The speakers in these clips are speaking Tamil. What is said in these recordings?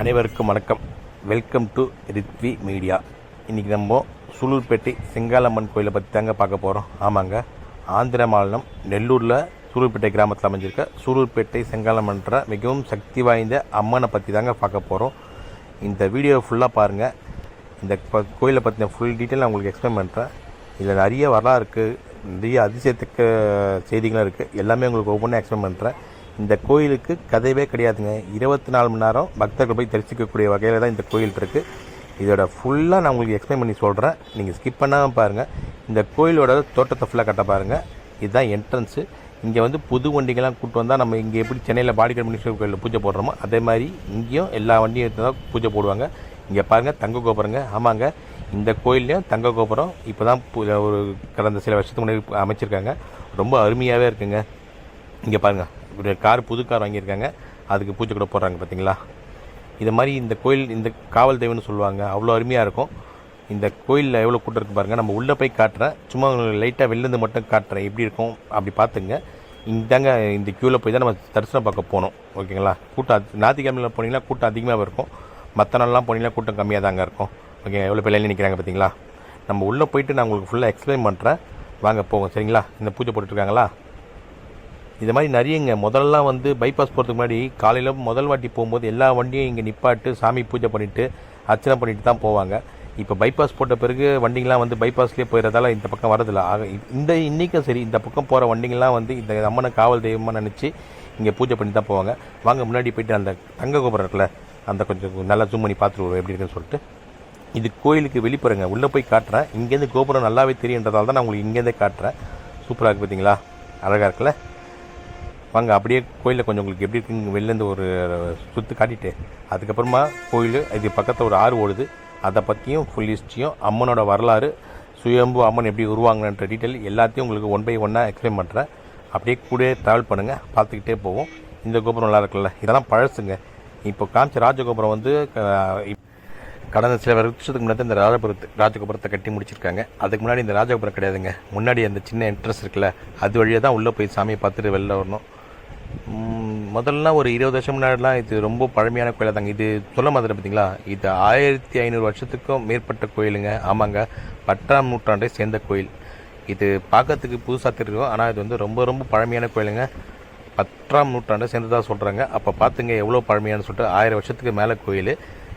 அனைவருக்கும் வணக்கம். வெல்கம் டு ரித்வி மீடியா இன்றைக்கி நம்ம சூலூர்பேட்டை செங்காலம்மன் கோயிலை பற்றி தாங்க பார்க்க போகிறோம் ஆமாங்க. ஆந்திர மாநிலம் நெல்லூரில் சூலூர்பேட்டை கிராமத்தில் அமைஞ்சிருக்க சூலூர்பேட்டை செங்காலம்மன்ற மிகவும் சக்தி வாய்ந்த அம்மனை பற்றி தாங்க பார்க்க போகிறோம் இந்த வீடியோ ஃபுல்லாக பாருங்கள் இந்த கோயிலை பற்றின ஃபுல் டீட்டெயில் நான் உங்களுக்கு எக்ஸ்பிளைன் பண்ணுறேன் இதில் நிறைய வரலாறு இருக்குது நிறைய அதிசயத்துக்கு செய்திகளும் இருக்குது எல்லாமே உங்களுக்கு ஒவ்வொன்றும் எக்ஸ்பிளைன் பண்ணுறேன் இந்த கோயிலுக்கு கதையவே கிடையாதுங்க. இருபத்தி நாலு மணி நேரம் பக்தர்கள் போய் தரிசிக்கக்கூடிய வகையில் தான் இந்த கோயில் இருக்குது இதோட ஃபுல்லாக நான் உங்களுக்கு எக்ஸ்பிளைன் பண்ணி சொல்கிறேன் நீங்கள் ஸ்கிப் பண்ணாமல் பாருங்கள் இந்த கோயிலோட தோட்டத்தை ஃபுல்லாக கட்ட பாருங்கள் இதுதான் என்ட்ரன்ஸு இங்கே வந்து புது வண்டிகள்லாம் கூட்டு வந்தால் நம்ம இங்கே எப்படி சென்னையில் பாடிக்கல் முனீஸ்வரர் கோயிலில் பூஜை போடுறோமோ அதே மாதிரி இங்கேயும் எல்லா வண்டியும் எடுத்து தான் பூஜை போடுவாங்க. இங்கே பாருங்கள் தங்க கோபுரங்க. ஆமாங்க. இந்த கோயில்லையும் தங்க கோபுரம். இப்போ தான் ஒரு கடந்த சில வருஷத்துக்கு முன்னாடி அமைச்சிருக்காங்க. ரொம்ப அருமையாகவே இருக்குங்க. இங்கே பாருங்கள் ஒரு கார் புது கார் வாங்கியிருக்காங்க. அதுக்கு பூஜை கூட போடுறாங்க பார்த்தீங்களா இது மாதிரி இந்த கோயில் இந்த காவல் தெய்வம்னு சொல்லுவாங்க அவ்வளோ அருமையாக இருக்கும். இந்த கோயிலில் எவ்வளோ கூட்டம் இருக்கு பாருங்கள் நம்ம உள்ளே போய் காட்டுறேன். சும்மா லைட்டாக வெளிலேருந்து மட்டும் காட்டுறேன். எப்படி இருக்கும் அப்படி பார்த்துங்க இந்தாங்க இந்த க்யூவில் போய் தான் நம்ம தரிசனம் பார்க்க போகணும் ஓகேங்களா? கூட்டம் ஞாயிற்றுக்கிழமையில் போனீங்கன்னா கூட்டம் அதிகமாக இருக்கும். மற்ற நாள்லாம் போனீங்கன்னா கூட்டம் கம்மியாக தாங்க இருக்கும். ஓகே எவ்வளோ பேர் நிற்கிறாங்க பார்த்தீங்களா நம்ம உள்ளே போயிட்டு நான் உங்களுக்கு ஃபுல்லாக எக்ஸ்பிளைன் பண்ணுறேன் வாங்க போவோம். சரிங்களா? இந்த பூஜை போட்டுட்ருக்காங்களா இது மாதிரி நிறையங்க. முதல்லாம் வந்து பைபாஸ் போகிறதுக்கு முன்னாடி காலையில் முதல் வாட்டி போகும்போது எல்லா வண்டியும் இங்கே நிப்பாட்டு சாமி பூஜை பண்ணிவிட்டு அர்ச்சனை பண்ணிட்டு தான் போவாங்க. இப்போ பைபாஸ் போட்ட பிறகு வண்டிங்கெலாம் வந்து பைபாஸ்லேயே போயிடுறதால இந்த பக்கம் வரதில்ல. ஆக இந்த இன்றைக்கும் சரி இந்த பக்கம் போகிற வண்டிங்கெலாம் வந்து இந்த அம்மனை காவல் தெய்வமாக நினச்சி இங்கே பூஜை பண்ணி தான் போவாங்க. வாங்க முன்னாடி போயிட்டு அந்த தங்க கோபுரம் இருக்குல்ல அந்த கொஞ்சம் நல்லா ஜூம் பண்ணி பார்த்துட்டு வருவோம். எப்படி இருக்குன்னு சொல்லிட்டு. இது கோயிலுக்கு வெளிப்புறங்க. உள்ளே போய் காட்டுறேன். இங்கேருந்து கோபுரம் நல்லாவே தெரியுன்றதால தான் நான் உங்களுக்கு இங்கேருந்தே காட்டுறேன். சூப்பராக இருக்குது பார்த்தீங்களா அழகாக இருக்குல்ல? வாங்க அப்படியே கோயிலில் கொஞ்சம் உங்களுக்கு எப்படி இருக்குங்க வெளிலேருந்து ஒரு சுற்று காட்டிட்டு அதுக்கப்புறமா கோயில் இது பக்கத்தில் ஒரு ஆறு ஓடுது. அதை பற்றியும் ஃபுல் ஹிஸ்ட்ரியும் அம்மனோட வரலாறு சுயம்பு அம்மன் எப்படி உருவாங்கன்ற டீட்டெயில் எல்லாத்தையும் உங்களுக்கு ஒன் பை ஒன்னாக எக்ஸ்பிளைன் பண்ணுறேன் அப்படியே கூட ட்ராவல் பண்ணுங்கள் பார்த்துக்கிட்டே போவோம். இந்த கோபுரம் நல்லா இருக்குல்ல இதெல்லாம் பழசுங்க. இப்போ காமிச்ச ராஜகோபுரம் வந்து இப்- கடந்த சில வருஷத்துக்கு முன்னாடி இந்த ராஜபுரத்து ராஜகோபுரத்தை கட்டி முடிச்சிருக்காங்க. அதுக்கு முன்னாடி இந்த ராஜகோபுரம் கிடையாதுங்க. முன்னாடி அந்த சின்ன என்ட்ரன்ஸ் இருக்குல்ல அது வழியாக தான் உள்ளே போய் சாமியை பார்த்துட்டு வெளில வரணும். முதல்ல ஒரு இருபது வருஷம் முன்னாடிலாம் இது ரொம்ப பழமையான கோயிலாக தாங்க. இது சொல்ல மாதிரி பார்த்தீங்களா இது ஆயிரத்தி ஐநூறு வருஷத்துக்கும் மேற்பட்ட கோயிலுங்க. ஆமாங்க. பத்தாம் நூற்றாண்டை சேர்ந்த கோயில். இது பார்க்கறதுக்கு புதுசாக தெரியும். ஆனால் இது வந்து ரொம்ப ரொம்ப பழமையான கோயிலுங்க. பத்தாம் நூற்றாண்டை சேர்ந்ததாக சொல்கிறாங்க அப்போ பார்த்துங்க எவ்வளோ பழமையானு சொல்லிட்டு ஆயிரம் வருஷத்துக்கு மேலே கோயில்.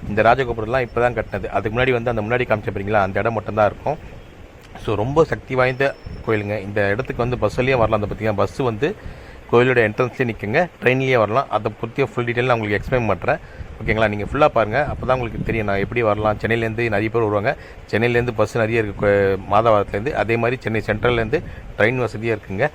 இந்த ராஜகோபுரம்லாம் இப்போ தான் கட்டினது. அதுக்கு முன்னாடி வந்து அந்த முன்னாடி காமிச்ச அந்த இடம் மட்டும்தான் இருக்கும். ஸோ ரொம்ப சக்தி வாய்ந்த கோயிலுங்க. இந்த இடத்துக்கு வந்து பஸ்ஸுலேயும் வரலாம். அந்த பார்த்தீங்கன்னா பஸ்ஸு வந்து கோயிலோட என்ட்ரன்ஸ்லேயே நிற்குங்க ட்ரெயின்லேயே வரலாம். அதை பற்றிய ஃபுல் டீட்டெயில் நான் உங்களுக்கு எக்ஸ்பிளைன் பண்ணுறேன் ஓகேங்களா நீங்கள் ஃபுல்லாக பாருங்கள் அப்போ தான் உங்களுக்கு தெரியும் நான் எப்படி வரலாம். சென்னையிலேருந்து நிறைய பேர் வருவாங்க. சென்னையிலேருந்து பஸ் நிறைய இருக்குது மாதவாரத்துலேருந்து. அதே மாதிரி சென்னை சென்ட்ரல்லேருந்து ட்ரெயின் வசதியாக இருக்குங்க.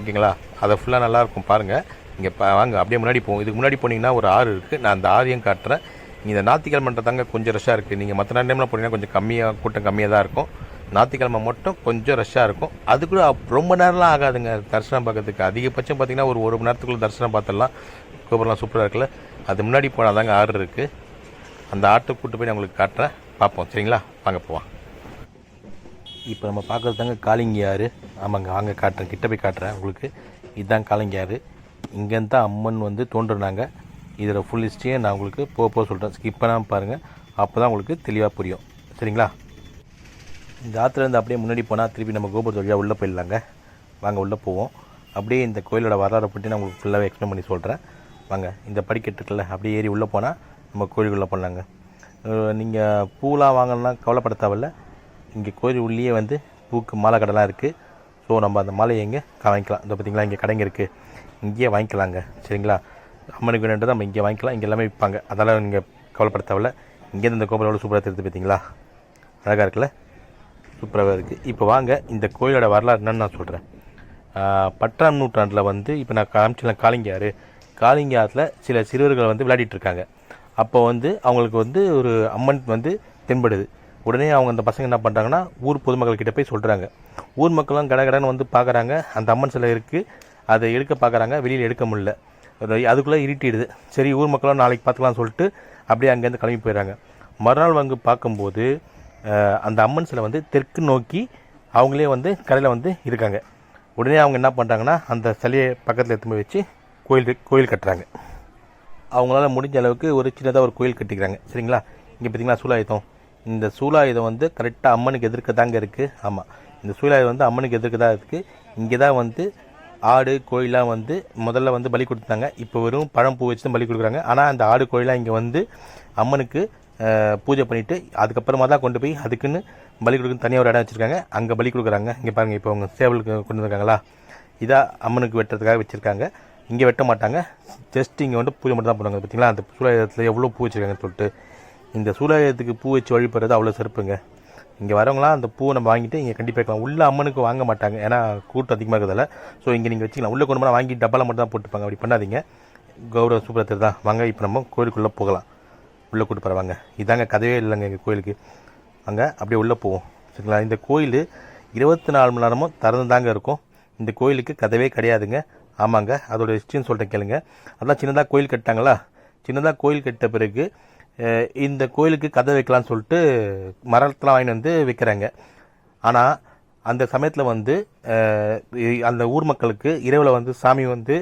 ஓகேங்களா அதை ஃபுல்லாக நல்லாயிருக்கும். பாருங்கள் இங்கே வாங்க. அப்படியே முன்னாடி போவோம். இதுக்கு முன்னாடி போனீங்கன்னா ஒரு ஆறு இருக்குது நான் அந்த ஆறையும் காட்டுறேன். இந்த ஞாயிற்றுக்கிழமை தாங்க கொஞ்சம் ரஷ்ஷாக இருக்குது நீங்கள் மற்ற டைமில் போனீங்கன்னா கொஞ்சம் கம்மியாக கூட்டம் கம்மியாக தான் இருக்கும். ஞாயிற்றுக்கிழமை மட்டும் கொஞ்சம் ரஷ்ஷாக இருக்கும். அது கூட ரொம்ப நேரம்லாம் ஆகாதுங்க. தரிசனம் பார்க்கறதுக்கு அதிகபட்சம் பார்த்தீங்கன்னா ஒரு ஒரு மணி நேரத்துக்குள்ள தரிசனம் பார்த்துடலாம். கோபுரம்லாம் சூப்பராக இருக்குல்ல. அது முன்னாடி போனால் தாங்க ஆறு இருக்குது அந்த ஆட்டை கூட்டு போய் நான் உங்களுக்கு காட்டுறேன். பார்ப்போம். சரிங்களா? வாங்க போவோம் இப்போ நம்ம பார்க்குறது தாங்க காளிங்கி ஆறு ஆமாங்க வாங்க காட்டுறேன். கிட்ட போய் காட்டுறேன் உங்களுக்கு. இதுதான் காளிங்கி ஆறு இங்கேருந்து தான் அம்மன் வந்து தோன்றுனாங்க. இதில் ஃபுல் ஹிஸ்ட்ரியை நான் உங்களுக்கு போக போக சொல்கிறேன் ஸ்கிப் பண்ணாமல் பாருங்கள் அப்போ தான் உங்களுக்கு தெளிவாக புரியும். சரிங்களா? இந்த ஆற்றுலேருந்து அப்படியே முன்னாடி போனால் திருப்பி நம்ம கோபுரத்து வழியாக உள்ளே போயிடலாங்க. வாங்க உள்ளே போவோம். அப்படியே இந்த கோயிலோட வரலாறை பற்றி நான் உங்களுக்கு ஃபுல்லாகவே எக்ஸ்பிளைன் பண்ணி சொல்கிறேன் வாங்க இந்த படிக்கட்டு இருக்குல்ல அப்படியே ஏறி உள்ளே போனால் நம்ம கோயிலுக்குள்ளே போடலாங்க. நீங்கள் பூலாம் வாங்கணும்னா கவலைப்பட தேவையில்ல. இங்கே கோயில் உள்ளேயே வந்து பூக்கு மாலை கடைலாம் இருக்குது ஸோ நம்ம அந்த மாலையை எங்கே வாங்கிக்கலாம். இந்த பார்த்தீங்களா இங்கே கடைங்க இருக்குது இங்கேயே வாங்கிக்கலாங்க. சரிங்களா? அம்மனுக்கு வேணுன்றது நம்ம இங்கே வாங்கிக்கலாம். இங்கே எல்லாமே விற்பாங்க அதெல்லாம் நீங்கள் கவலைப்பட தேவையில்ல. இங்கேருந்து இந்த கோபுரம் எவ்வளோ சூப்பராக தெரியுது பார்த்தீங்களா அழகாக இருக்குல்ல? சூப்பராகவே இருக்குது இப்போ வாங்க இந்த கோயிலோட வரலாறு என்னன்னு நான் சொல்கிறேன் பத்தாம் நூற்றாண்டில் வந்து இப்போ நான் காமிச்சிடலாம் காளிங்காறு காளிங்காரத்தில் சில சிறுவர்கள் வந்து விளையாடிட்டு இருக்காங்க. அப்போ வந்து அவங்களுக்கு வந்து ஒரு அம்மன் வந்து தென்படுது. உடனே அவங்க அந்த பசங்க என்ன பண்ணுறாங்கன்னா ஊர் பொதுமக்கள் கிட்டே போய் சொல்கிறாங்க ஊர் மக்களும் கடகடன்னு வந்து பார்க்குறாங்க அந்த அம்மன் சிலை இருக்குது அதை எடுக்க பார்க்குறாங்க வெளியில் எடுக்க முடியல. அது- அதுக்குள்ளே இருட்டிடுது. சரி ஊர் மக்களும் நாளைக்கு பார்த்துக்கலாம்னு சொல்லிட்டு அப்படியே அங்கேருந்து கிளம்பி போயிடுறாங்க. மறுநாள் வந்து பார்க்கும்போது அந்த அம்மன் சிலை வந்து தெற்கு நோக்கி அவங்களே வந்து கடையில் வந்து இருக்காங்க. உடனே அவங்க என்ன பண்ணுறாங்கன்னா அந்த சிலையை பக்கத்தில் எடுத்து போய் வச்சு கோயில் கோயில் கட்டுறாங்க. அவங்களால முடிஞ்ச அளவுக்கு ஒரு சின்னதாக ஒரு கோயில் கட்டிக்கிறாங்க. சரிங்களா? இங்கே பார்த்தீங்களா சூலாயுதம். இந்த சூலாயுதம் வந்து கரெக்டாக அம்மனுக்கு எதிர்க்க தாங்க இருக்குது ஆமாம் இந்த சூலாயுதம் வந்து அம்மனுக்கு எதிர்க்க தான் இருக்குது இங்கே தான் வந்து ஆடு கோயிலாம் வந்து முதல்ல வந்து பலி கொடுத்தாங்க. இப்போ வெறும் பழம் பூ வச்சு தான் பலி கொடுக்குறாங்க. ஆனால் அந்த ஆடு கோயிலாம் இங்கே வந்து அம்மனுக்கு பூஜை பண்ணிவிட்டு அதுக்கப்புறமா தான் கொண்டு போய் அதுக்குன்னு பலி கொடுக்க தனியாக ஒரு இடம் வச்சுருக்காங்க. அங்கே பலி கொடுக்குறாங்க. இங்கே பாருங்கள் இப்போ அவங்க சேவலுக்கு கொண்டு வந்திருக்காங்களா? இதாக அம்மனுக்கு வெட்டுறதுக்காக வச்சுருக்காங்க. இங்கே வெட்ட மாட்டாங்க. ஜஸ்ட் இங்கே வந்து பூஜை மட்டும் தான் பண்ணுவாங்க பார்த்தீங்களா அந்த சூலாயுதத்தில் எவ்வளோ பூ வச்சுருக்காங்கன்னு சொல்லிட்டு. இந்த சூலாயுதத்துக்கு பூ வச்சு வழிபடுறது அவ்வளோ சிறப்புங்க. இங்கே வரவங்களாம் அந்த பூவை நம்ம வாங்கிட்டு இங்கே கண்டிப்பாக இருக்கலாம் உள்ளே அம்மனுக்கு வாங்க மாட்டாங்க. ஏன்னா கூட்டம் அதிகமாக இருக்கிறதால. ஸோ இங்கே நீங்கள் வச்சுக்கலாம். உள்ளே கொண்டு போனால் வாங்கி டப்பாலாம் மட்டும் தான் போட்டுப்பாங்க. அப்படி பண்ணாதீங்க. கௌரவ சூப்பரத்தில் தான் வாங்க இப்போ நம்ம கோயிலுக்குள்ளே போகலாம். உள்ளே கூட்டு போகிறாங்க இதாங்க கதவே இல்லைங்க எங்கள் கோயிலுக்கு. அங்கே அப்படியே உள்ளே போவோம். சரிங்களா? இந்த கோயில் இருபத்தி நாலு மணி நேரமும் திறந்து தாங்க இருக்கும். இந்த கோயிலுக்கு கதவே கிடையாதுங்க. ஆமாங்க அதோட ஹிஸ்ட்ரின்னு சொல்லிட்டேன் கேளுங்க. அதெல்லாம் சின்னதாக கோயில் கட்டாங்களா சின்னதாக கோயில் கட்ட பிறகு இந்த கோயிலுக்கு கதை வைக்கலாம்னு சொல்லிட்டு மரத்தெலாம் வாங்கிட்டு வந்து வைக்கிறாங்க. ஆனால் அந்த சமயத்தில் வந்து அந்த ஊர் மக்களுக்கு இரவில் வந்து சாமி வந்து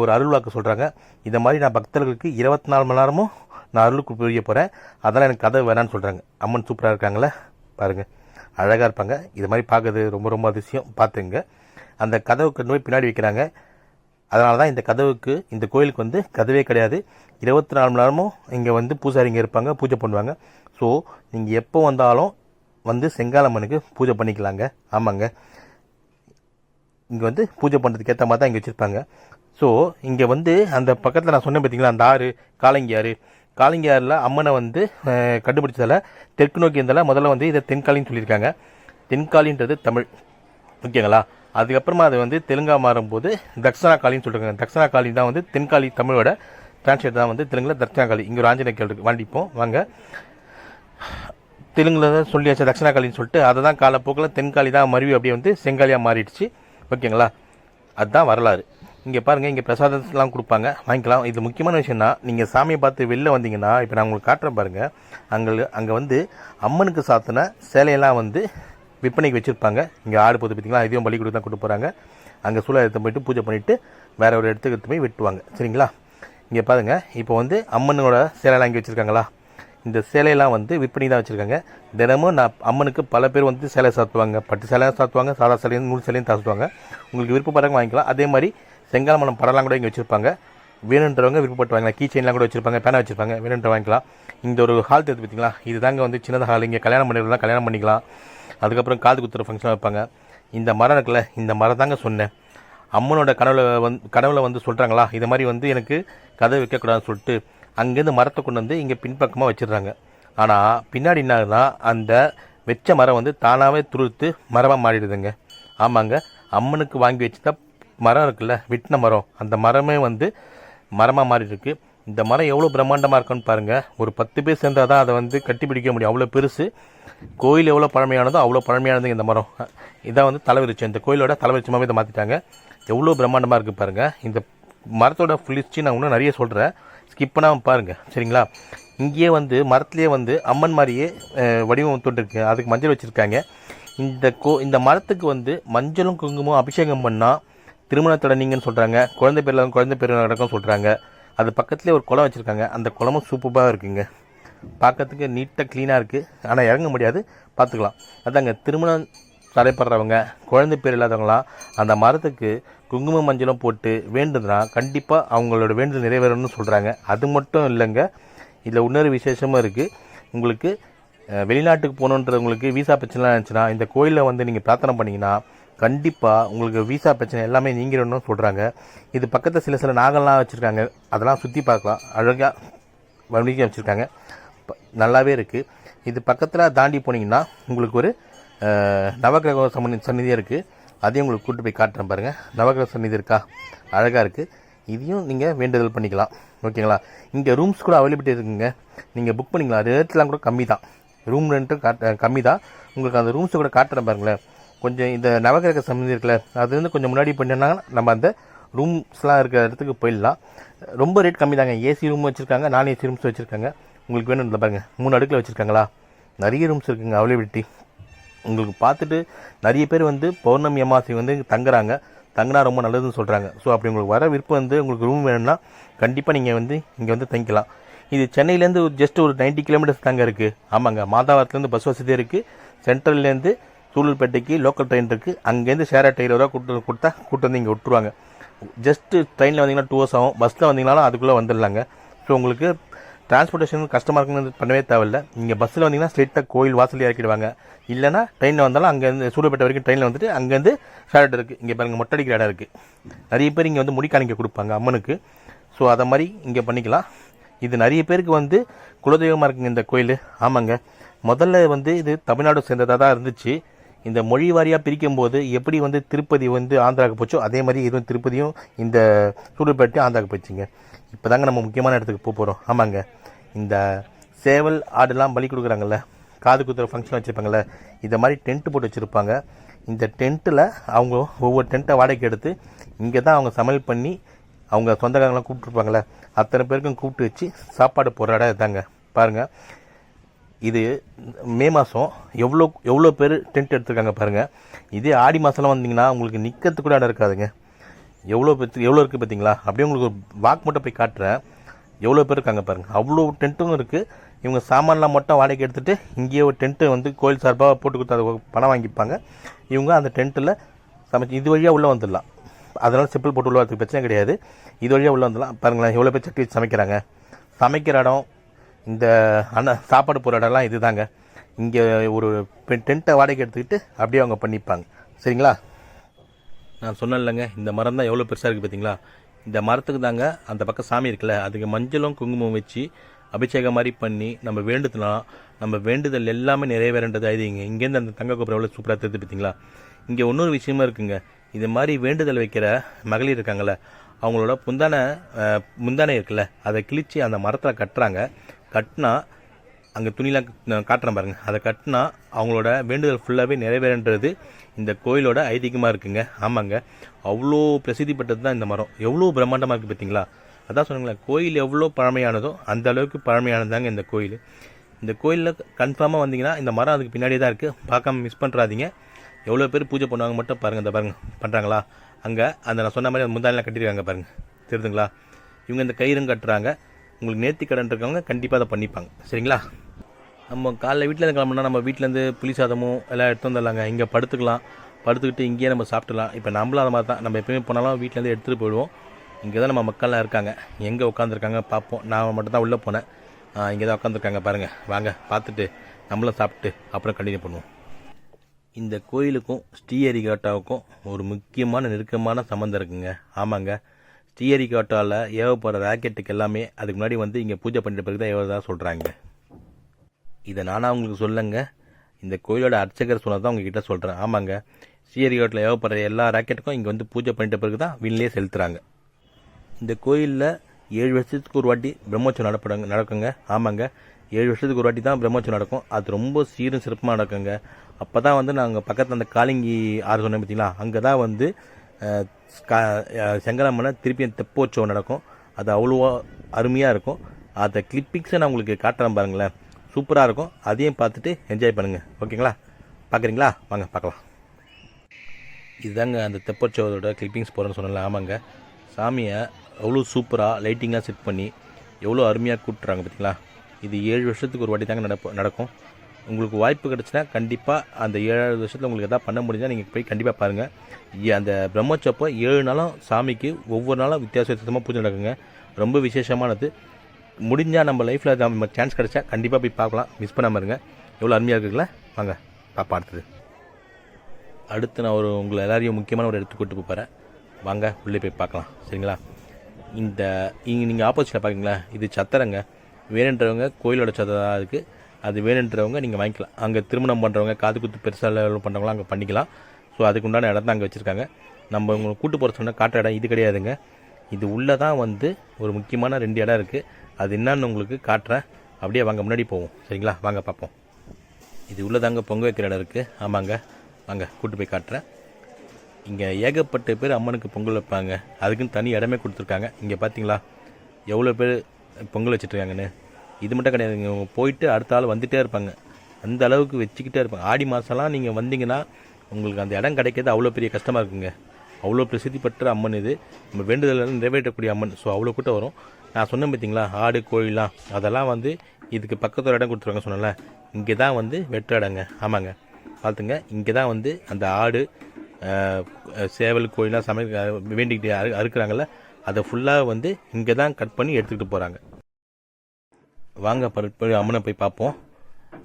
ஒரு அருள்வாக்கு சொல்கிறாங்க இந்த மாதிரி நான் பக்தர்களுக்கு இருபத்தி நாலு மணி நேரமும் நான் அருளுக்கு புரிய போகிறேன் அதெல்லாம் எனக்கு கதை வேணான்னு சொல்கிறாங்க அம்மன் சூப்பராக இருக்காங்களே? பாருங்கள் அழகாக இருப்பாங்க. இது மாதிரி பார்க்கறது ரொம்ப ரொம்ப அதிசயம். பார்த்துங்க. அந்த கதவுக்கு நோய் போய் பின்னாடி வைக்கிறாங்க. அதனால தான் இந்த கதவுக்கு இந்த கோயிலுக்கு வந்து கதவே கிடையாது. இருபத்தி நாலு மணி நேரமும் இங்கே வந்து பூசாரிங்க இருப்பாங்க. பூஜை பண்ணுவாங்க. ஸோ நீங்கள் எப்போ வந்தாலும் வந்து செங்காலம்மனுக்கு பூஜை பண்ணிக்கலாங்க. ஆமாங்க. இங்கே வந்து பூஜை பண்ணுறதுக்கு ஏற்ற மாதிரி தான் இங்கே வச்சுருப்பாங்க. ஸோ இங்கே வந்து அந்த பக்கத்தில் நான் சொன்னேன் பார்த்தீங்களா அந்த ஆறு காலங்கி ஆறு. காலங்கி அம்மனை வந்து கண்டுபிடிச்சதால் தெற்கு நோக்கி இருந்தால முதல்ல வந்து இதை தென்காலின்னு சொல்லியிருக்காங்க. தென்காலின்றது தமிழ். ஓகேங்களா? அதுக்கப்புறமா அது வந்து தெலுங்கா மாறும்போது தக்ஷணா காளின்னு சொல்லிருக்காங்க தக்ஷணா காளி தான் வந்து தென்காலி தமிழோட டிரான்ஸ்லேட் தான் வந்து தெலுங்கில் தட்சணா காளி இங்கே ஒரு ஆஞ்சநேய கோயில் வாண்டிப்போம். வாங்க. தெலுங்கில் தான் சொல்லியாச்சு தட்சிணா காளின்னு சொல்லிட்டு. அதை தான் காலப்போக்கில் தென்காலி தான் மருவி அப்படியே வந்து செங்காலியாக மாறிடுச்சு. ஓகேங்களா? அதுதான் வரலாறு. இங்கே பாருங்கள் இங்கே பிரசாதத்தெலாம் கொடுப்பாங்க. வாங்கிக்கலாம். இது முக்கியமான விஷயம்னா நீங்கள் சாமியை பார்த்து வெளில வந்தீங்கன்னா இப்போ நான் உங்களுக்கு காட்டுறேன் பாருங்கள் அங்கே அங்கே வந்து அம்மனுக்கு சாத்தின சேலையெல்லாம் வந்து விற்பனைக்கு வச்சுருப்பாங்க. இங்கே ஆடு போது பார்த்திங்களா இதையும் பலி தான் கொண்டு போகிறாங்க அங்கே சூழலத்தை போயிட்டு பூஜை பண்ணிவிட்டு வேறு ஒரு இடத்துக்கு எடுத்து போய் வெட்டுவாங்க. சரிங்களா? இங்கே பாருங்க இப்போ வந்து அம்மனோட சேலையெல்லாம் இங்கே வச்சுருக்காங்களா? இந்த சேலையெல்லாம் வந்து விற்பனை தான் வச்சுருக்காங்க. தினமும் நான் அம்மனுக்கு பல பேர் வந்து சேலை சாத்துவாங்க. பட்டு சேலையும் சாத்துவாங்க சாதா சேலையும் நூல் சேலையும் சாத்துவாங்க. உங்களுக்கு விருப்பப்படுறவங்க வாங்கிக்கலாம். அதே மாதிரி செங்காலமலம் படம்லாம் கூட இங்கே வச்சுருப்பாங்க. வேணுன்றவங்க விருப்பப்பட்டு வாங்கலாம் கீ செயின்லாம் கூட வச்சுருப்பாங்க. பேனா வச்சுருப்பாங்க. வேணுன்ற வாங்கிக்கலாம். இந்த ஒரு ஹால் தெரிஞ்சு பார்த்தீங்களா இது தாங்க வந்து சின்னதாக ஹால் இங்கே கல்யாணம் பண்ணிக்கலாம் கல்யாணம் பண்ணிக்கலாம். அதுக்கப்புறம் காது குத்துற ஃபங்க்ஷன் வைப்பாங்க. இந்த மரம் இருக்குல்ல இந்த மரம் தாங்க சொன்னேன். அம்மனோட கனவுல வந்து கனவுல வந்து சொல்கிறாங்களா இது மாதிரி வந்து எனக்கு கதை வைக்கக்கூடாதுன்னு சொல்லிட்டு அங்கேருந்து மரத்தை கொண்டு வந்து இங்கே பின்பக்கமாக வச்சிடுறாங்க. ஆனால் பின்னாடி என்ன ஆகுதுன்னா அந்த வெச்ச மரம் வந்து தானாகவே துருத்து மரமாக மாறிடுதுங்க. ஆமாங்க. அம்மனுக்கு வாங்கி வச்சு தான் மரம் இருக்குல்ல விட்டின மரம். அந்த மரமே வந்து மரமாக மாறி இருக்கு இந்த மரம் எவ்வளோ பிரம்மாண்டமாக இருக்குன்னு பாருங்கள் ஒரு பத்து பேர் சேர்ந்தால் தான் அதை வந்து கட்டிப்பிடிக்க முடியும். அவ்வளோ பெருசு. கோயில் எவ்வளோ பழமையானதோ அவ்வளோ பழமையானது இந்த மரம். இதான் வந்து தலைவிரிச்சம் இந்த கோயிலோட தலைவிரிச்சமாகவே இதை மாற்றிட்டாங்க எவ்வளோ பிரம்மாண்டமாக இருக்குது பாருங்கள் இந்த மரத்தோட ஃபுல்லிச்சு நான் இன்னும் நிறைய சொல்கிறேன் ஸ்கிப் பண்ணாமல் பாருங்கள் சரிங்களா? இங்கேயே வந்து மரத்துலேயே வந்து அம்மன் மாதிரியே வடிவம் தொட்டிருக்கு. அதுக்கு மஞ்சள் வச்சுருக்காங்க. இந்த கோ இந்த மரத்துக்கு வந்து மஞ்சளும் குங்குமம் அபிஷேகம் பண்ணால் திருமணத்தோட நீங்கன்னு சொல்கிறாங்க குழந்தை பேரில் குழந்தை பேர் நடக்கும் சொல்கிறாங்க அது பக்கத்துலேயே ஒரு குளம் வச்சுருக்காங்க. அந்த குளமும் சூப்பராக இருக்குங்க. பார்க்கறதுக்கு நீட்டாக க்ளீனாக இருக்குது ஆனால் இறங்க முடியாது. பார்த்துக்கலாம் அதாங்க திருமணம் தடைப்படுறவங்க குழந்தை பேர் இல்லாதவங்களாம் அந்த மரத்துக்கு குங்குமம் மஞ்சளும் போட்டு வேண்டுதுன்னா கண்டிப்பாக அவங்களோட வேண்டுதல் நிறைவேறணும்னு சொல்கிறாங்க அது மட்டும் இல்லைங்க. இதில் இன்னொரு விசேஷமும் இருக்குது உங்களுக்கு வெளிநாட்டுக்கு போகணுன்றவங்களுக்கு விசா பிரச்சனைலாம் இருந்துச்சுன்னா இந்த கோயிலில் வந்து நீங்கள் பிரார்த்தனை பண்ணிங்கன்னா கண்டிப்பாக உங்களுக்கு விசா பிரச்சனை எல்லாமே நீங்கிடணும்னு சொல்கிறாங்க இது பக்கத்தில் சில சில நாகல்லாம் வச்சுருக்காங்க. அதெல்லாம் சுற்றி பார்க்கலாம். அழகாக வணிகம் வச்சுருக்காங்க. நல்லாவே இருக்குது இது பக்கத்தில் தாண்டி போனீங்கன்னா உங்களுக்கு ஒரு நவகிரக நவக்கிரக சந்நிதியாக இருக்குது அதையும் உங்களுக்கு கூட்டு போய் காட்டுறேன் பாருங்கள் நவக்கிரக சந்நிதி இருக்கா? அழகாக இருக்குது இதையும் நீங்கள் வேண்டுதல் பண்ணிக்கலாம். ஓகேங்களா? இங்கே ரூம்ஸ் கூட அவைலபிலிட்டி இருக்குங்க. நீங்கள் புக் பண்ணிக்கலாம். ரேட்லாம் கூட கம்மி தான் ரூம் ரெண்ட்டும் காட்ட கம்மி தான் உங்களுக்கு அந்த ரூம்ஸை கூட காட்டுறேன் பாருங்களேன். கொஞ்சம் இந்த நவகிரக சம்மந்தி இருக்குல்ல அது வந்து கொஞ்சம் முன்னாடி பண்ணினா நம்ம அந்த ரூம்ஸ்லாம் இருக்கிற இடத்துக்கு போயிடலாம். ரொம்ப ரேட் கம்மி தாங்க. ஏசி ரூம் வச்சுருக்காங்க நான் ஏசி ரூம்ஸ் வச்சுருக்காங்க. உங்களுக்கு வேணும் இல்லை பாருங்கள் மூணு அடுக்கில் வச்சுருக்காங்களா? நிறைய ரூம்ஸ் இருக்குங்க அவைலபிலிட்டி உங்களுக்கு பார்த்துட்டு நிறைய பேர் வந்து பௌர்ணமி அமாவாசை வந்து தங்குறாங்க. தங்கினா ரொம்ப நல்லதுன்னு சொல்கிறாங்க ஸோ அப்படி உங்களுக்கு வர விருப்பம் வந்து உங்களுக்கு ரூம் வேணும்னா கண்டிப்பாக நீங்கள் வந்து இங்கே வந்து தங்கிக்கலாம். இது சென்னையிலேருந்து ஜஸ்ட் ஒரு 90 கிலோமீட்டர்ஸ் தாங்க இருக்குது ஆமாங்க. மாதாவரத்துலேருந்து பஸ் வசதி இருக்குது சென்ட்ரல்லேருந்து சூலூர்பேட்டைக்கு லோக்கல் ட்ரெயின் இருக்குது அங்கேருந்து ஷேர் ஆட்டோ இருபது ரூபா கொடுத்தா கூட்டு வந்து இங்கே விட்டுருவாங்க. ஜஸ்ட்டு ட்ரெயினில் வந்தீங்கன்னா டூ ஹவர்ஸ் ஆகும். பஸ்ஸில் வந்தீங்கனாலும் அதுக்குள்ளே வந்துடலாங்க. ஸோ உங்களுக்கு டிரான்ஸ்போர்ட்டேஷன் கஷ்டமாக இருக்குன்னு பண்ணவே தேவையில்ல. இங்கே பஸ்ஸில் வந்தீங்கன்னா ஸ்ட்ரெயிட்டாக கோயில் வாசல் இறக்கிடுவாங்க. இல்லைனா ட்ரெயினில் வந்தாலும் அங்கேருந்து சூடுபேட்டை வரைக்கும் ட்ரெயினில் வந்துட்டு அங்கேருந்து ஷேர் இருக்குது இங்கே பாருங்க மொட்டடிக்கிற இடம் இருக்குது நிறைய பேர் இங்கே வந்து முடி காணிக்க கொடுப்பாங்க அம்மனுக்கு. ஸோ அதை மாதிரி இங்கே பண்ணிக்கலாம். இது நிறைய பேருக்கு வந்து குலதெய்வமாக இருக்குங்க இந்த கோயில். ஆமாங்க. முதல்ல வந்து இது தமிழ்நாடு சேர்ந்ததாக தான் இருந்துச்சு. இந்த மொழி வாரியாக பிரிக்கும் போது எப்படி வந்து திருப்பதி வந்து ஆந்திராவுக்கு போச்சோ அதே மாதிரி இதுவும் திருப்பதியும் இந்த சூடுபேட்டையும் ஆந்திராவுக்கு போச்சுங்க. இப்போ தாங்க நம்ம முக்கியமான இடத்துக்கு போக போகிறோம் ஆமாங்க. இந்த சேவல் ஆடுலாம் பலி கொடுக்குறாங்கல்ல காது குத்துற ஃபங்க்ஷன் வச்சுருப்பாங்கள்ல இந்த மாதிரி டென்ட்டு போட்டு வச்சுருப்பாங்க. இந்த டென்ட்டில் அவங்க ஒவ்வொரு டென்ட்டை வாடகைக்கு எடுத்து இங்கே தான் அவங்க சமையல் பண்ணி அவங்க சொந்தக்காரங்களாம் கூப்பிட்ருப்பாங்களே அத்தனை பேருக்கும் கூப்பிட்டு வச்சு சாப்பாடு போடுற இடம் இதாங்க. பாருங்கள் இது மே மாதம் எவ்வளோ எவ்வளோ பேர் டென்ட் எடுத்திருக்காங்க பாருங்கள் இதே ஆடி மாதம்லாம் வந்தீங்கன்னா உங்களுக்கு நிற்கிறதுக்கு கூட இடம் இருக்காதுங்க. எவ்வளோ பேர் எவ்வளோ இருக்குது பார்த்தீங்களா? அப்படியே உங்களுக்கு ஒரு வாக் மட்டும் போய் காட்டுறேன். எவ்வளோ பேர் இருக்காங்க பாருங்கள் அவ்வளோ டென்ட்டும் இருக்குது இவங்க சாமான்லாம் மட்டும் வாடகைக்கு எடுத்துகிட்டு இங்கேயே ஒரு டென்ட்டு வந்து கோயில் சார்பாக போட்டு கொடுத்து அதை பணம் வாங்கிப்பாங்க. இவங்க அந்த டென்ட்டில் சமைச்சு இது வழியாக உள்ளே வந்துடலாம். அதனால் செப்பல் போட்டு உள்ள வரதுக்கு பிரச்சனை கிடையாது. இது வழியாக உள்ளே வந்துடலாம். பாருங்களேன் எவ்வளோ பேர் சட்டி சமைக்கிறாங்க. சமைக்கிற இடம் இந்த அண்ணா சாப்பாடு போகிற இடம்லாம் இதுதாங்க. இங்கே ஒரு டென்ட்டை வாடகை எடுத்துக்கிட்டு அப்படியே அவங்க பண்ணிப்பாங்க. சரிங்களா? நான் சொன்னேன் இல்லைங்க இந்த மரம் தான் எவ்வளோ பெருசாக இருக்குது பார்த்தீங்களா இந்த மரத்துக்கு தாங்க அந்த பக்கம் சாமி இருக்குல்ல அதுக்கு மஞ்சளும் குங்குமம் வச்சு அபிஷேகம் மாதிரி பண்ணி நம்ம வேண்டுதுனா நம்ம வேண்டுதல் எல்லாமே நிறைவேறன்றது ஐதீங்க இங்கேருந்து அந்த தங்க கோபுரம் எவ்வளோ சூப்பராக தெரிஞ்சு பார்த்தீங்களா இங்கே இன்னொரு விஷயமா இருக்குங்க. இது மாதிரி வேண்டுதல் வைக்கிற மகளிர் இருக்காங்கல்ல அவங்களோட புந்தான முந்தானை இருக்குல்ல அதை கிழித்து அந்த மரத்தில் கட்டுறாங்க. கட்டினா அங்கே துணிலாம் காட்டுறேன் பாருங்கள் அதை கட்டினா அவங்களோட வேண்டுதல் ஃபுல்லாகவே நிறைவேறன்றது இந்த கோயிலோட ஐதீகமாக இருக்குங்க. ஆமாங்க. அவ்வளோ பிரசித்தி பெற்றது தான் இந்த மரம். எவ்வளோ பிரம்மாண்டமாக இருக்குது பார்த்தீங்களா அதான் சொன்னீங்களேன் கோயில் எவ்வளோ பழமையானதோ அந்த அளவுக்கு பழமையானதாங்க இந்த கோயில். இந்த கோயிலில் கன்ஃபார்மாக வந்தீங்கன்னா இந்த மரம் அதுக்கு பின்னாடியே தான் இருக்குது பார்க்காம மிஸ் பண்ணுறாதீங்க எவ்வளோ பேர் பூஜை பண்ணுவாங்க மட்டும் பாருங்கள் இந்த பாருங்கள் பண்ணுறாங்களா அங்கே அந்த நான் சொன்ன மாதிரி அந்த முந்தாளிலாம் கட்டிடுவாங்க பாருங்கள் தெரியுதுங்களா? இவங்க இந்த கயிறும் கட்டுறாங்க. உங்களுக்கு நேர்த்தி கடன் இருக்கவங்க கண்டிப்பாக அதை பண்ணிப்பாங்க. சரிங்களா? நம்ம காலைல வீட்டில் கிளம்புனா நம்ம வீட்டிலேருந்து புளி சாதமும் எல்லாம் எடுத்து வந்துடலாங்க. இங்கே படுத்துக்கலாம். படுத்துக்கிட்டு இங்கேயே நம்ம சாப்பிட்டுலாம். இப்போ நம்மளும் அதை மாதிரி தான் நம்ம எப்பயுமே போனாலும் வீட்டிலேருந்து எடுத்துகிட்டு போயிடுவோம். இங்கே தான் நம்ம மக்கள்லாம் இருக்காங்க. எங்கே உட்காந்துருக்காங்க பார்ப்போம். நான் மட்டும் தான் உள்ளே போனேன். இங்கே தான் உட்காந்துருக்காங்க பாருங்கள் வாங்க பார்த்துட்டு நம்மளும் சாப்பிட்டு அப்புறம் கண்டினியூ பண்ணுவோம். இந்த கோயிலுக்கும் ஸ்ரீஹரிகாட்டாவுக்கும் ஒரு முக்கியமான நெருக்கமான சம்மந்தம் இருக்குங்க. ஆமாங்க. ஸ்ரீஹரிகாட்டாவில் ஏவப்படுற ராக்கெட்டுக்கு எல்லாமே அதுக்கு முன்னாடி வந்து இங்கே பூஜை பண்ணிட்ட பிறகு தான் ஏவதாக சொல்கிறாங்க இதை நானாக அவங்களுக்கு சொல்லுங்க. இந்த கோயிலோட அர்ச்சகர் சொன்னதான் உங்ககிட்ட சொல்கிறேன் ஆமாங்க. ஸ்ரீஹரிகாட்டில் ஏவப்படுற எல்லா ராக்கெட்டுக்கும் இங்கே வந்து பூஜை பண்ணிட்ட பிறகு தான் விண்ணிலே செலுத்துகிறாங்க இந்த கோயிலில் ஏழு வருஷத்துக்கு ஒரு வாட்டி பிரம்மோற்சவம் நடப்படுங்க நடக்குங்க. ஆமாங்க. ஏழு வருஷத்துக்கு ஒரு வாட்டி தான் பிரம்மோற்சவம் நடக்கும். அது ரொம்ப சீரும் சிறப்பாக நடக்குங்க. அப்போ தான் வந்து நாங்கள் பக்கத்தில் அந்த காளிங்கி ஆறு சொன்னேன் பார்த்தீங்களா அங்கே தான் வந்து கா- அஹ், செங்கலம்மனை திருப்பி தெப்போற்சவம் நடக்கும். அது அவ்வளோவா அருமையாக இருக்கும். அந்த கிளிப்பிங்ஸை நான் உங்களுக்கு காட்டுறேன் பாருங்களேன். சூப்பராக இருக்கும். அதையும் பார்த்துட்டு என்ஜாய் பண்ணுங்கள் ஓகேங்களா? பார்க்குறீங்களா வாங்க பார்க்கலாம். இதுதாங்க அந்த தெப்பச்சோதோட கிளிப்பிங்ஸ் போகிறேன்னு சொன்னல ஆமாங்க. சாமியை எவ்வளோ சூப்பராக லைட்டிங்காக செட் பண்ணி எவ்வளோ அருமையாக கூட்டுறாங்க பார்த்தீங்களா இது ஏழு வருஷத்துக்கு ஒரு வாட்டி தாங்க நடப்ப நடக்கும். உங்களுக்கு வாய்ப்பு கிடச்சுன்னா கண்டிப்பாக அந்த ஏழாவது வருஷத்தில் உங்களுக்கு எதாவது பண்ண முடிஞ்சால் நீங்கள் போய் கண்டிப்பாக பாருங்கள் அந்த பிரம்மச்சப்போ ஏழு நாளும் சாமிக்கு ஒவ்வொரு நாளும் வித்தியாச வித்தியாசமாக பூஜை நடக்குங்க. ரொம்ப விசேஷமானது. முடிஞ்சால் நம்ம லைஃப்பில் நம்ம சான்ஸ் கிடைச்சா கண்டிப்பாக போய் பார்க்கலாம். மிஸ் பண்ணாமல் இருங்க. எவ்வளோ அருமையாக இருக்குல்ல வாங்க பாப்பா அடுத்தது. அடுத்து நான் ஒரு உங்களை எல்லாரையும் முக்கியமான ஒரு இடத்துக்கு கூட்டு போகிறேன் வாங்க உள்ளே போய் பார்க்கலாம். சரிங்களா? இந்த இங்கே நீங்கள் ஆப்போசிட்டில் பார்க்குறீங்களா இது சத்திரங்க. வேணுன்றவங்க கோயிலோட சத்திரம் இருக்குது அது வேணுன்றவங்க நீங்கள் வாங்கிக்கலாம். அங்கே திருமணம் பண்ணுறவங்க காது குத்து பெருசாக பண்ணுறவங்களாம் அங்கே பண்ணிக்கலாம். ஸோ அதுக்கு உண்டான இடம் தான் அங்கே வச்சுருக்காங்க. நம்ம உங்களை கூட்டு போகிற சொன்ன காட்டுற இடம் இது கிடையாதுங்க. இது உள்ளே தான் வந்து ஒரு முக்கியமான ரெண்டு இடம் இருக்குது அது என்னன்னு உங்களுக்கு காட்டுறேன். அப்படியே வாங்க முன்னாடி போவோம். சரிங்களா? வாங்க பார்ப்போம். இது உள்ளே தாங்க பொங்க வைக்கிற இடம் இருக்குது ஆமாங்க. வாங்க கூட்டு போய் காட்டுறேன். இங்கே ஏகப்பட்ட பேர் அம்மனுக்கு பொங்கல் வைப்பாங்க. அதுக்குன்னு தனி இடமே கொடுத்துருக்காங்க. இங்கே பார்த்தீங்களா எவ்வளோ பேர் பொங்கல் வச்சுட்ருக்காங்கன்னு இது மட்டும் கிடையாதுங்க இவங்க போயிட்டு அடுத்த ஆள் வந்துகிட்டே இருப்பாங்க. அந்த அளவுக்கு வச்சுக்கிட்டே இருப்பாங்க. ஆடி மாதம்லாம் நீங்கள் வந்தீங்கன்னா உங்களுக்கு அந்த இடம் கிடைக்கிறது அவ்வளோ பெரிய கஷ்டமாக இருக்குங்க. அவ்வளோ பிரசித்தி பெற்ற அம்மன் இது. நம்ம வேண்டுதல் நிறைவேற்றக்கூடிய அம்மன். ஸோ அவ்வளோ கூட்டம் வரும். நான் சொன்னேன் பார்த்தீங்களா ஆடு கோழிலாம். அதெல்லாம் வந்து இதுக்கு பக்கத்தில் இடம் கொடுத்துருவாங்க சொன்னல இங்கே தான் வந்து வெற்ற இடங்க. ஆமாங்க. பார்த்துங்க. இங்கே தான் வந்து அந்த ஆடு சேவல் கோழிலாம் சமைக்க வேண்டிக்கிட்டு அறு அறுக்கிறாங்கள்ல அதை ஃபுல்லாக வந்து இங்கே தான் கட் பண்ணி எடுத்துக்கிட்டு போகிறாங்க வாங்க பரு- போய் அம்மனை போய் பார்ப்போம்.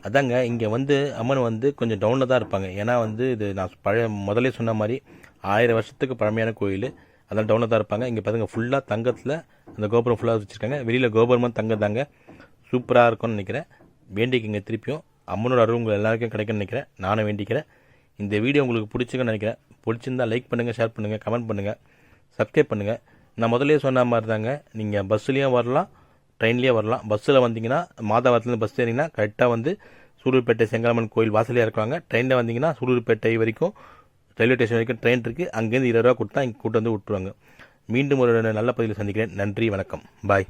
அதாங்க இங்கே வந்து அம்மன் வந்து கொஞ்சம் டவுனில் தான் இருப்பாங்க. ஏன்னா வந்து இது நான் பழைய முதல்ல சொன்ன மாதிரி ஆயிரம் வருஷத்துக்கு பழமையான கோயில். அதெல்லாம் டவுனில் தான் இருப்பாங்க. இங்கே பார்த்துங்க ஃபுல்லாக தங்கத்தில் அந்த கோபுரம் ஃபுல்லாக வச்சுருக்காங்க. வெளியில் கோபுரமும் தங்க. தாங்க சூப்பராக இருக்கும்னு நினைக்கிறேன். வேண்டிக்கிங்க திருப்பியும். அம்மனோட அருள் உங்கள் எல்லாருக்கும் கிடைக்கும்னு நினைக்கிறேன். நானும் வேண்டிக்கிறேன். இந்த வீடியோ உங்களுக்கு பிடிச்சிருக்குன்னு நினைக்கிறேன். பிடிச்சிருந்தா லைக் பண்ணுங்கள் ஷேர் பண்ணுங்கள் கமெண்ட் பண்ணுங்கள் சப்ஸ்கிரைப் பண்ணுங்கள் நான் முதலே சொன்ன மாதிரி தாங்க நீங்கள் பஸ்ஸுலேயும் வரலாம். ட்ரெயின்லேயே வரலாம். பஸ்ஸில் வந்தீங்கன்னா மாதாவரத்துலேருந்து பஸ் ஏறிங்கன்னா கரெக்டாக வந்து சூலூர்பேட்டை செங்கலம்மன் கோயில் வாசலே இருக்காங்க ட்ரெயினில் வந்தீங்கன்னா சூலூர்பேட்டை வரைக்கும் ரயில்வே ஸ்டேஷன் வரைக்கும் ட்ரெயின் இருக்குது அங்கேருந்து இருபது ரூபா கொடுத்தா இங்கே கூட்டு வந்து விட்டுருவாங்க. மீண்டும் ஒரு நல்ல பதிவில் சந்திக்கிறேன். நன்றி வணக்கம். பாய்.